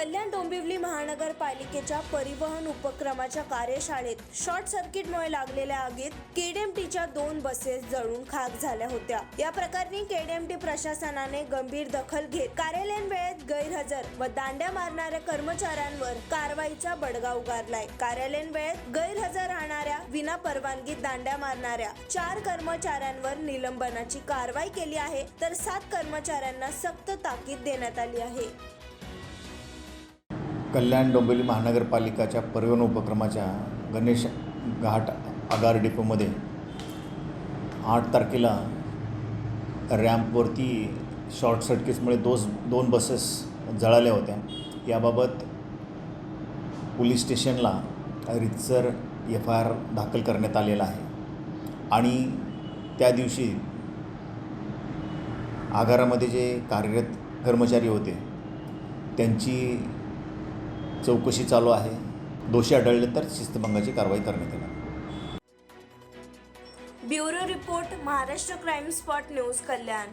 कल्याण डोंबिवली महानगरपालिकेच्या परिवहन उपक्रमाच्या कार्यशाळेत शॉर्ट सर्किटमुळे लागलेल्या आगीत केडीएमटीच्या दोन बसेस जळून खाक झाल्या होत्या. या प्रकरणी केडीएमटी प्रशासनाने गंभीर दखल घेत कार्यालयीन वेळेत गैरहजर व दांड्या मारणाऱ्या कर्मचाऱ्यांवर कारवाईचा बडगा उगारलाय. कार्यालयीन वेळेत गैरहजर राहणाऱ्या विना परवानगी दांड्या मारणाऱ्या चार कर्मचाऱ्यांवर निलंबनाची कारवाई केली आहे तर सात कर्मचाऱ्यांना सक्त ताकीद देण्यात आली आहे. कल्याण डोंबिवली महानगरपालिकाच्या परिवहन उपक्रमाच्या गणेश घाट आगार डेपोमध्ये आठ तारखेला रॅम्पवरती शॉर्ट सर्किट्समुळे दोस दोन बसेस जळाल्या होत्या. याबाबत पोलीस स्टेशनला रितसर एफ आय आर दाखल करण्यात आलेला आहे. आणि त्या दिवशी आगारामध्ये जे कार्यरत कर्मचारी होते त्यांची चौकशी चालू आहे. दोषी आढळले तर शिस्तभंगाची कारवाई करण्यात येणार. Bureau report Maharashtra crime spot news Kalyan.